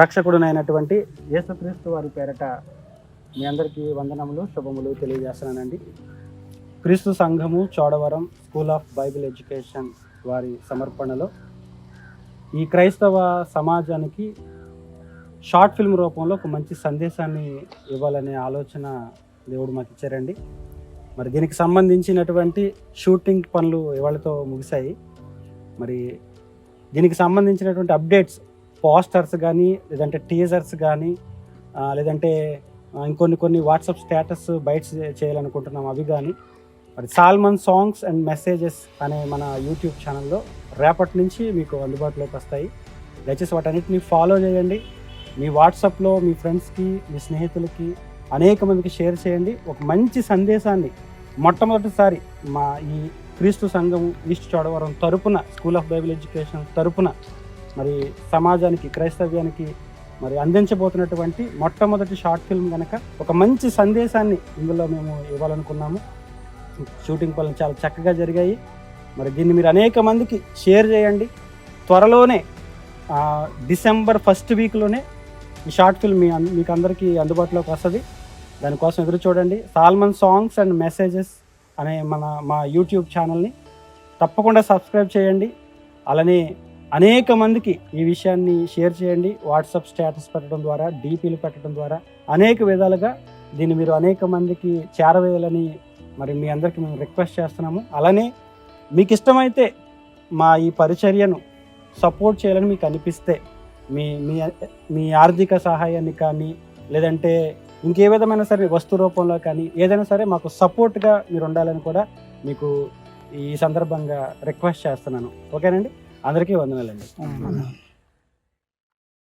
రక్షకుడునైనటువంటి యేసుక్రీస్తు వారి పేరట మీ అందరికీ వందనములు శుభములు తెలియజేస్తున్నానండి. క్రీస్తు సంఘము Chodavaram school of Bible education వారి సమర్పణలో ఈ క్రైస్తవ సమాజానికి షార్ట్ ఫిల్మ్ రూపంలో ఒక మంచి సందేశాన్ని ఇవ్వాలనే ఆలోచన దేవుడు మాకు ఇచ్చారండి. మరి దీనికి సంబంధించినటువంటి షూటింగ్ పనులు ఇవాళతో ముగిశాయి. మరి దీనికి సంబంధించినటువంటి అప్డేట్స్ పోస్టర్స్ కానీ లేదంటే టీజర్స్ కానీ లేదంటే ఇంకొన్ని కొన్ని వాట్సాప్ స్టేటస్ బయట చేయాలనుకుంటున్నాం అవి కానీ మరి సాల్మన్ సాంగ్స్ అండ్ మెసేజెస్ అనే మన యూట్యూబ్ ఛానల్లో రేపటి నుంచి మీకు అందుబాటులోకి వస్తాయి. దయచేసి వాటన్నిటిని ఫాలో చేయండి. మీ వాట్సాప్లో మీ ఫ్రెండ్స్కి మీ స్నేహితులకి అనేక మందికి షేర్ చేయండి. ఒక మంచి సందేశాన్ని మొట్టమొదటిసారి మా ఈ క్రీస్తు సంఘం ఈస్ట్ చోడవరం తరపున స్కూల్ ఆఫ్ బైబిల్ ఎడ్యుకేషన్ తరపున మరి సమాజానికి క్రైస్తవ్యానికి మరి అందించబోతున్నటువంటి మొట్టమొదటి షార్ట్ ఫిల్మ్ కనుక ఒక మంచి సందేశాన్ని ఇందులో మేము ఇవ్వాలనుకున్నాము. షూటింగ్ పనులు చాలా చక్కగా జరిగాయి. మరి దీన్ని మీరు అనేక మందికి షేర్ చేయండి. త్వరలోనే డిసెంబర్ ఫస్ట్ వీక్లోనే ఈ షార్ట్ ఫిల్మ్ మీ మీకు అందరికీ అందుబాటులోకి వస్తుంది. దానికోసం ఎదురు చూడండి. సాల్మన్ సాంగ్స్ అండ్ మెసేజెస్ అనే మన మా యూట్యూబ్ ఛానల్ని తప్పకుండా సబ్స్క్రైబ్ చేయండి. అలానే అనేక మందికి ఈ విషయాన్ని షేర్ చేయండి. వాట్సాప్ స్టేటస్ పెట్టడం ద్వారా డీపీలు పెట్టడం ద్వారా అనేక విధాలుగా దీన్ని మీరు అనేక మందికి చేరవేయాలని మరి మీ అందరికీ మేము రిక్వెస్ట్ చేస్తున్నాము. అలానే మీకు ఇష్టమైతే మా ఈ పరిచర్యను సపోర్ట్ చేయాలని మీకు అనిపిస్తే మీ మీ మీ ఆర్థిక సహాయాన్ని కానీ లేదంటే ఇంకే విధమైన సరే వస్తు రూపంలో కానీ ఏదైనా సరే మాకు సపోర్ట్గా మీరు ఉండాలని కూడా మీకు ఈ సందర్భంగా రిక్వెస్ట్ చేస్తున్నాను. ఓకేనండి? అందరికీ వందనాలండి.